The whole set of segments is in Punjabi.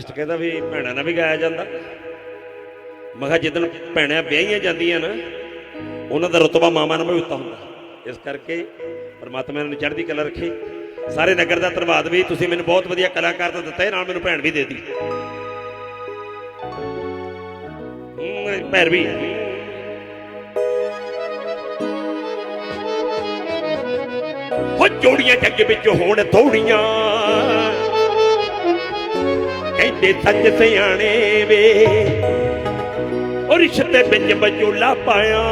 ਕਹਿੰਦਾ ਵੀ ਭੈਣਾਂ ਨਾਲ ਵੀ ਗਾਇਆ ਜਾਂਦਾ। ਮੈਂ ਕਿਹਾ ਜਿੱਦਣ ਭੈਣਾਂ ਵਿਆਹੀਆਂ ਜਾਂਦੀਆਂ ਨਾ, ਉਹਨਾਂ ਦਾ ਰਤਬਾ ਮਾਮਾ ਨਾਲ ਵੀ ਉੱਤਾ ਹੁੰਦਾ। ਇਸ ਕਰਕੇ ਪਰਮਾਤਮਾ ਨੇ ਚੜ੍ਹਦੀ ਕਲਾ ਰੱਖੀ। ਸਾਰੇ ਨਗਰ ਦਾ ਧੰਨਵਾਦ ਵੀ ਤੁਸੀਂ ਮੈਨੂੰ ਬਹੁਤ ਵਧੀਆ ਕਲਾਕਾਰ ਤਾਂ ਦਿੱਤਾ, ਇਹ ਨਾਲ ਮੈਨੂੰ ਭੈਣ ਵੀ ਦੇ ਦਿੱਤੀ। ਭੈਣ ਵੀ ਹੋ। ਜੋੜੀਆਂ ਜੱਗ ਵਿੱਚ ਹੋਣ ਥੋੜੀਆਂ ਕਹਿੰਦੇ ਸੱਚ ਸਿਆਣੇ ਵੇ। ਉਹ ਰਿਸ਼ਤੇ ਵਿੱਚ ਬਜੂਲਾ ਪਾਇਆ।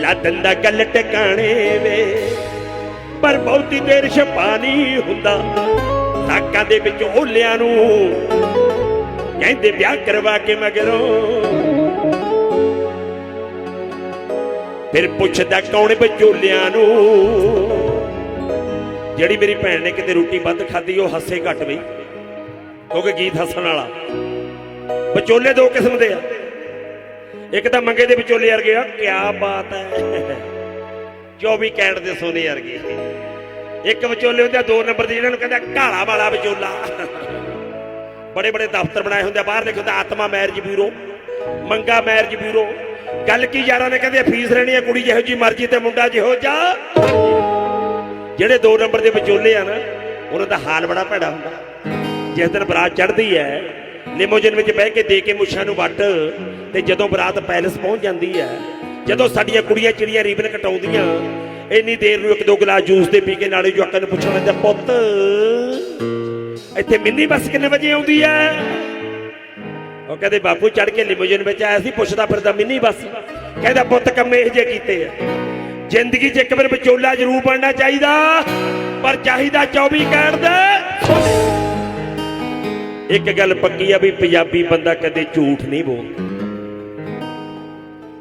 ਲਾਦਨ ਦਾ ਗੱਲ ਟਿਕਾਣੇ ਵੇ। ਪਰ ਬਹੁਤੀ ਦੇਰ ਛਪਾ ਨਹੀਂ ਹੁੰਦਾ। ਸਾਕਾਂ ਦੇ ਵਿੱਚ ਓਲਿਆਂ ਨੂੰ ਕਹਿੰਦੇ ਵਿਆਹ ਕਰਵਾ ਕੇ ਮਗਰੋਂ। ਫਿਰ ਪੁੱਛਦਾ ਕੌਣ ਵਿਚੋਲਿਆਂ ਨੂੰ? ਜਿਹੜੀ ਮੇਰੀ ਭੈਣ ਨੇ ਕਿਤੇ ਰੋਟੀ ਵੱਧ ਖਾਧੀ, ਉਹ ਹੱਸੇ ਘੱਟ ਬਈ। ਕਿਉਂਕਿ ਗੀਤ ਹੱਸਣ ਵਾਲਾ। ਵਿਚੋਲੇ ਦੋ ਕਿਸਮ ਦੇ ਆ। ਇੱਕ ਤਾਂ ਮੰਗੇ ਦੇ ਵਿਚੋਲੇ ਵਰਗੇ ਆ, ਕਿਆ ਬਾਤ ਹੈ। 24 ਕੈਰਟ ਦੇ ਸੋਨੇ ਵਰਗੇ ਇੱਕ ਵਿਚੋਲੇ ਹੁੰਦੇ ਆ, ਦੋ ਨੰਬਰ ਦੇ, ਜਿਹਨਾਂ ਨੂੰ ਕਹਿੰਦੇ ਘਾਲਾ ਵਾਲਾ ਵਿਚੋਲਾ। ਬੜੇ ਬੜੇ ਦਫ਼ਤਰ ਬਣਾਏ ਹੁੰਦੇ ਆ, ਬਾਹਰ ਲਿਖਿਆ ਹੁੰਦਾ Atma marriage bureau, Manga marriage bureau. ਗੱਲ ਕੀ ਯਾਰਾਂ ਨੇ ਕਹਿੰਦੇ ਫੀਸ ਰਹਿਣੀ ਹੈ ਕੁੜੀ ਜਿਹੋ ਜੀ ਮਰਜ਼ੀ ਤੇ ਮੁੰਡਾ ਜਿਹੋ ਜਾ ਜਿਹੜੇ ਦੋ ਨੰਬਰ ਦੇ ਵਿਚੋਲੇ ਆ ਨਾ, ਉਹਨਾਂ ਦਾ ਹਾਲ ਬੜਾ ਭੈੜਾ ਹੁੰਦਾ। ਜਿਸ ਦਿਨ ਬਰਾਤ ਚੜ੍ਹਦੀ ਹੈ ਲਿਮੋਜਨ ਵਿੱਚ ਬਹਿ ਕੇ ਦੇ ਕੇ ਮੁੱਛਾਂ ਨੂੰ ਵੱਟ ਤੇ ਜਦੋਂ ਬਰਾਤ ਪੈਲਸ ਪਹੁੰਚ ਜਾਂਦੀ ਹੈ, ਜਦੋਂ ਸਾਡੀਆਂ ਕੁੜੀਆਂ ਚਿੜੀਆਂ ਰੀਬਨ ਕਟਾਉਂਦੀਆਂ, ਇੰਨੀ ਦੇਰ ਨੂੰ ਇੱਕ ਦੋ ਗਲਾਸ ਜੂਸ ਦੇ ਪੀ ਕੇ ਨਾਲੇ ਜਵਾਕਾਂ ਨੂੰ ਪੁੱਛਣ ਲੱਗਾ ਪੁੱਤ, ਇੱਥੇ ਮਿੰਨੀ ਬੱਸ ਕਿੰਨੇ ਵਜੇ ਆਉਂਦੀ ਹੈ? ਉਹ ਕਹਿੰਦੇ, ਬਾਪੂ ਚੜ ਕੇ ਲਿਮੋਜਨ ਵਿੱਚ ਆਇਆ ਸੀ, ਪੁੱਛਦਾ ਫਿਰਦਾ, ਮਿੰਨੀ ਬੱਸ? ਕਹਿੰਦਾ, ਪੁੱਤ, ਕੰਮੇ ਇਹ ਜੇ ਕੀਤੇ ਆ। ਜ਼ਿੰਦਗੀ 'ਚ ਇੱਕ ਵਾਰ ਵਿਚੋਲਾ ਜ਼ਰੂਰ ਬਣਨਾ ਚਾਹੀਦਾ, ਪਰ ਚਾਹੀਦਾ 24 ਕੈਰਟ ਇੱਕ ਗੱਲ ਪੱਕੀ ਆ ਵੀ ਪੰਜਾਬੀ ਬੰਦਾ ਕਦੇ ਝੂਠ ਨਹੀਂ ਬੋਲਦਾ।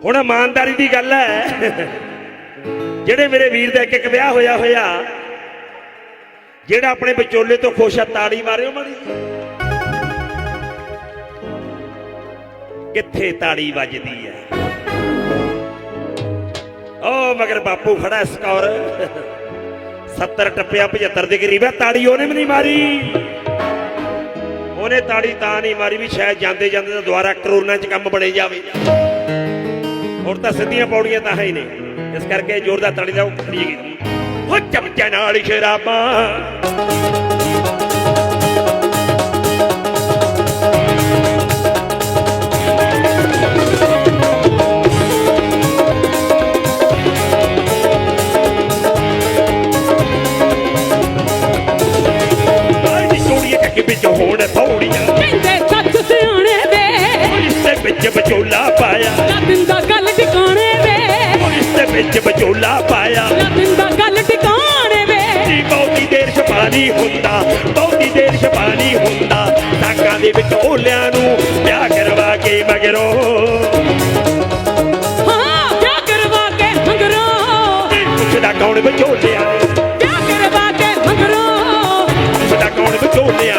ਹੁਣ ਇਮਾਨਦਾਰੀ ਦੀ ਗੱਲ ਹੈ, ਜਿਹੜੇ ਮੇਰੇ ਵੀਰ ਦਾ ਇੱਕ ਇੱਕ ਵਿਆਹ ਹੋਇਆ ਹੋਇਆ, ਜਿਹੜਾ ਆਪਣੇ ਵਿਚੋਲੇ ਤੋਂ ਖੁਸ਼ ਆ, ਤਾੜੀ ਮਾਰਿਓ ਮਾੜੀ ਕਿੱਥੇ ਤਾੜੀ ਵੱਜਦੀ ਹੈ? ਓ ਮਗਰ ਬਾਪੂ ਖੜਾ ਸਕੌਰ 70 ਟੱਪਿਆ 75 ਦੇ ਕਰੀਬ ਹੈ ਤਾੜੀ ਉਹਨੇ ਵੀ ਨਹੀਂ ਮਾਰੀ। ਉਹਨੇ ਤਾੜੀ ਤਾਂ ਨਹੀਂ ਮਾਰੀ ਵੀ ਸ਼ਾਇਦ ਜਾਂਦੇ ਜਾਂਦੇ ਤਾਂ ਦੁਬਾਰਾ ਕਰੋਨਾ 'ਚ ਕੰਮ ਬਣੇ ਜਾਵੇ। ਹੁਣ ਤਾਂ ਸਿੱਧੀਆਂ ਪੌੜੀਆਂ ਤਾਂ ਹੈ ਹੀ ਨਹੀਂ। ਇਸ ਕਰਕੇ ਜ਼ੋਰਦਾਰ ਤਾੜੀ ਦਾ ਕਰੀਏ ਗਈ ਹੋ ਚਮਚੇ ਨਾਲ ਸ਼ਰਾਬਾਂ ਵਿੱਚ ਹੋਣ ਵਿੱਚ ਵਿਚੋਲਾ ਪਾਇਆ। ਦਿੰਦਾ ਗੱਲ ਟਿਕਾਣੇ ਵੇ। ਜੀ ਬਹੁਤੀ ਦੇਰ ਛਪਾਣੀ ਹੁੰਦਾ ਬਹੁਤੀ ਦੇਰ ਛਪਾਣੀ ਹੁੰਦਾ। ਸਾਕਾਂ ਦੇ ਵਿੱਚ ਓਲਿਆਂ ਨੂੰ ਵਿਆਹ ਕਰਵਾ ਕੇ ਮਗਰੋਂ। ਹਾਂ ਵਿਆਹ ਕਰਵਾ ਕੇ ਮੰਗਰੋ। ਪੁੱਛਦਾ ਕੌਣ ਵਿਚੋਲਿਆਂ ਵਿਆਹ ਕਰਵਾ ਕੇ ਮੰਗਰੋ। ਪੁੱਛਦਾ ਕੌਣ ਵਿਚੋਲਿਆਂ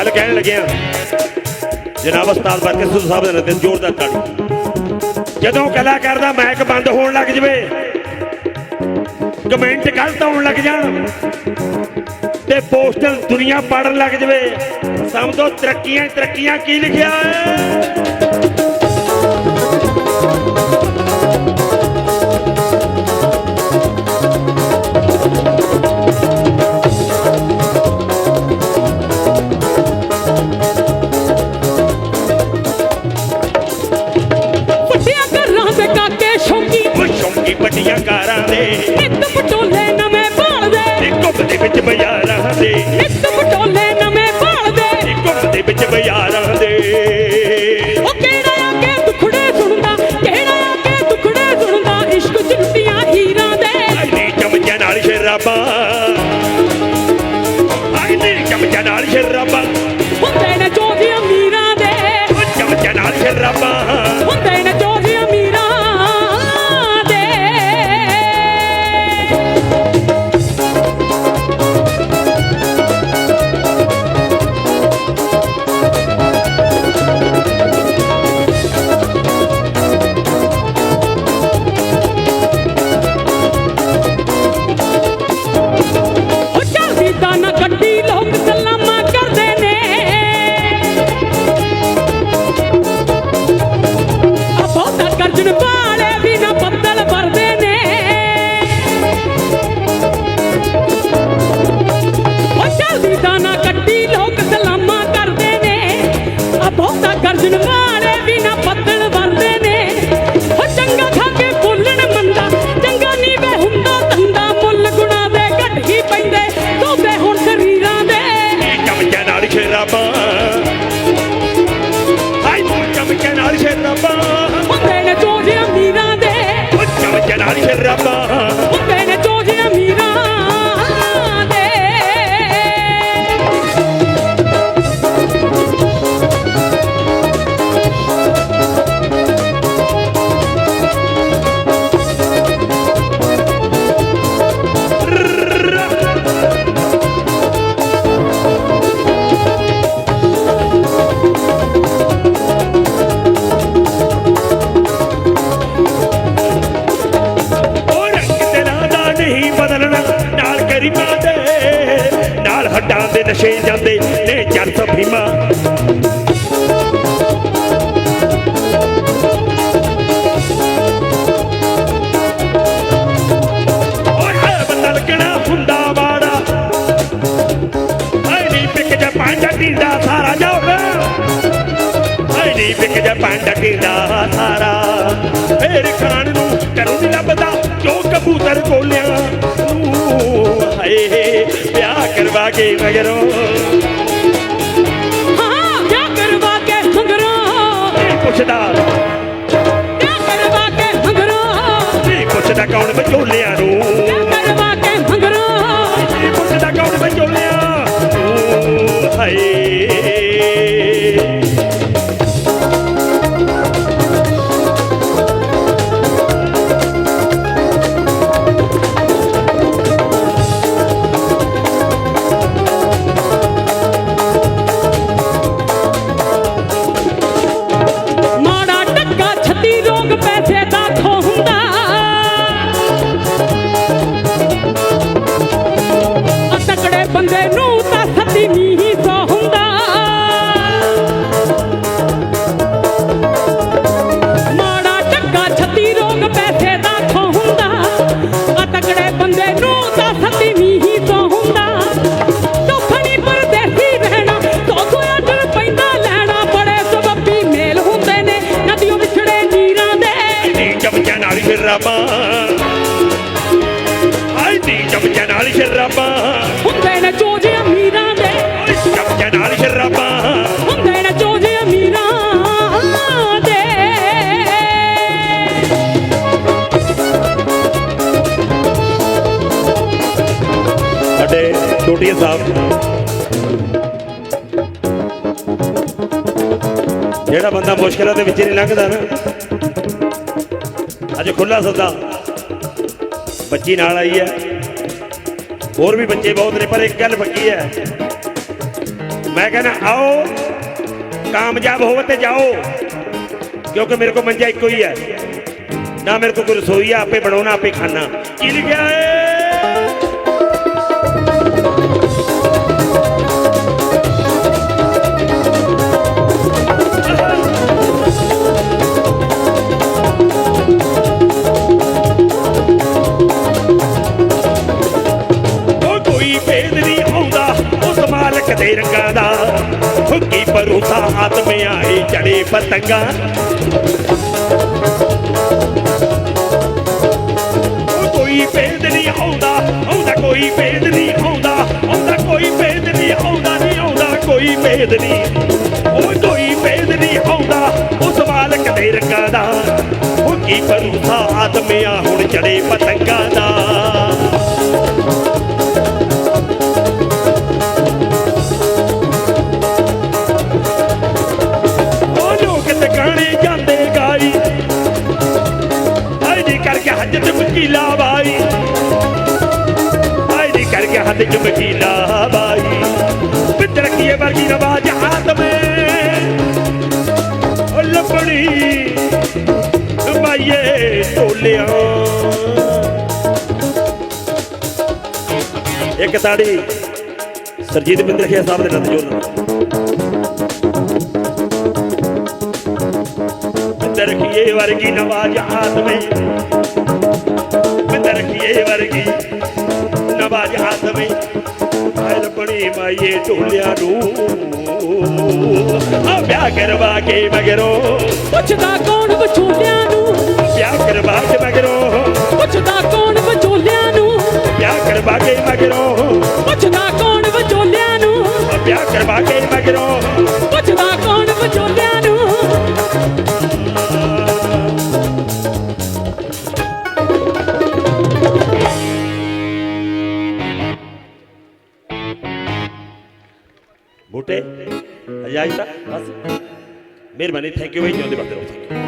ਗੱਲ ਕਹਿਣ ਲੱਗਿਆ ਜਨਾਬ ਉਸਤਾਦ ਬਰਕਤ ਸਾਹਿਬ ਦੇ ਨਤੇ ਜ਼ੋਰਦਾਰ ਤਾੜੀ। ਜਦੋਂ ਕਲਾਕਾਰ ਦਾ ਮਾਈਕ ਬੰਦ ਹੋਣ ਲੱਗ ਜਵੇ, ਕਮੈਂਟ ਗਲਤ ਆਉਣ ਲੱਗ ਜਾਣ ਤੇ ਪੋਸਟਰ ਦੁਨੀਆ ਪੜਨ ਲੱਗ ਜਵੇ। ਸਮਝੋ, ਤਰੱਕੀਆਂ ਤਰੱਕੀਆਂ ਕੀ ਲਿਖਿਆ ਹੈ? ਸੀ ਨਿੱਤ ਪਟੋਲੇ ਨਵੇਂ ਭਾਲਦੇ ਗੁਣ ਦੇ ਵਿੱਚ ਬਿਆਰਾ ਬਖਸ਼ੇ ਜਾਂਦੇ ਨੇ ਜਰਸ ਭੀਮਾ। ਪੰਡ ਟਿੰਦਾ ਸਾਰਾ ਫੇਰ ਖਾਣ ਨੂੰ ਕਰੂੰ ਲੱਭਦਾ ਕਿਉਂ ਕਬੂਤਰ ਕੋਲਿਆ। कृपा की मगरों ਜਿਹੜਾ ਬੰਦਾ ਮੁਸ਼ਕਲਾਂ ਦੇ ਵਿੱਚ ਨਹੀਂ ਲੰਘਦਾ ਨਾ, ਅੱਜ ਖੁੱਲਾ ਸੱਦਾ। ਬੱਚੀ ਨਾਲ ਆਈ ਹੈ। ਹੋਰ ਵੀ ਬੱਚੇ ਬਹੁਤ ਨੇ, ਪਰ ਇੱਕ ਗੱਲ ਪੱਕੀ ਹੈ। ਮੈਂ ਕਹਿੰਦਾ, ਆਓ, ਕਾਮਯਾਬ ਹੋਵੋ ਤੇ ਜਾਓ, ਕਿਉਂਕਿ ਮੇਰੇ ਕੋਲ ਮੰਜਾ ਇੱਕੋ ਹੀ ਹੈ। ਨਾ ਮੇਰੇ ਕੋਲ ਕੋਈ ਰਸੋਈ ਆ, ਆਪੇ ਬਣਾਉਣਾ, ਆਪੇ ਖਾਣਾ। ਕੀ ਲਿਖਿਆ ਏ ਚੜੇ ਰੰਗਾਂ ਦਾ। ਫੁੱਕੀ ਪਰੂਤਾ ਆਤਮ ਆਈ ਚੜੇ ਪਤੰਗਾ। ਕੋਈ ਭੇਦ ਨਹੀਂ ਆਉਂਦਾ ਆਉਂਦਾ ਕੋਈ ਭੇਦ ਨਹੀਂ ਆਉਂਦਾ ਆਉਂਦਾ ਕੋਈ ਭੇਦ ਨਹੀਂ ਆਉਂਦਾ ਨਹੀਂ ਆਉਂਦਾ ਕੋਈ ਭੇਦ ਨਹੀਂ। ਉਹ ਕੋਈ ਭੇਦ ਨਹੀਂ ਆਉਂਦਾ ਉਹ ਸਵਾਲ ਕਦੇ ਰੰਗਾਂ ਦਾ। ਫੁੱਕੀ ਪਰੂਤਾ ਆਤਮ ਆ, ਹੁਣ ਚੜੇ ਪਤੰਗਾ ਦਾ। ਜੀ ਕਰਕੇ ਹੱਜ ਬਾਈ। ਪਿੱਤਰ ਕੀਏ ਵਰਗੀ ਰਵਾਜ ਆਤਮੇ। ਉਹ ਲੱਭਣੀ ਮਾਈਏ ਢੋਲਿਆਂ ਇੱਕ ਤਾੜੀ ਸਰਜੀਤ ਬਿੰਦਰ ਖਿਆ ਸਾਹਿਬ ਦੇ ਨੰਦ ਜੋਨ ਬਿੰਦਰ ਖੀਏ ਵਰਗੀ ਨਵਾਜ ਆਤਮੇ। ਬਿੰਦਰ ਖੀਏ ਵਰਗੀ ਨਵਾਜ ਆਤਮੇ ਆਇਲ ਬਣੀ ਮਾਈਏ ਢੋਲਿਆਂ ਨੂੰ। ਆ ਵਿਆਹ ਕਰਵਾ ਕੇ ਮਗਰੋਂ। ਪੁੱਛਦਾ ਕੌਣ ਵਿਚੋਲਿਆਂ ਨੂੰ? ਵਿਆਹ ਕਰਵਾ ਕੇ ਮਗਰੋਂ। ਪੁੱਛਦਾ ਕੌਣ ਵਿਚੋਲਿਆਂ ਨੂੰ? ਵਿਆਹ ਕਰਵਾ ਕੇ ਮਗਰੋਂ। ਪੁੱਛਦਾ ਕੌਣ ਬੂਟੇ ਅਜਾਈ ਤਾਂ ਬਸ ਮਿਹਰਬਾਨੀ ਥੈਂਕ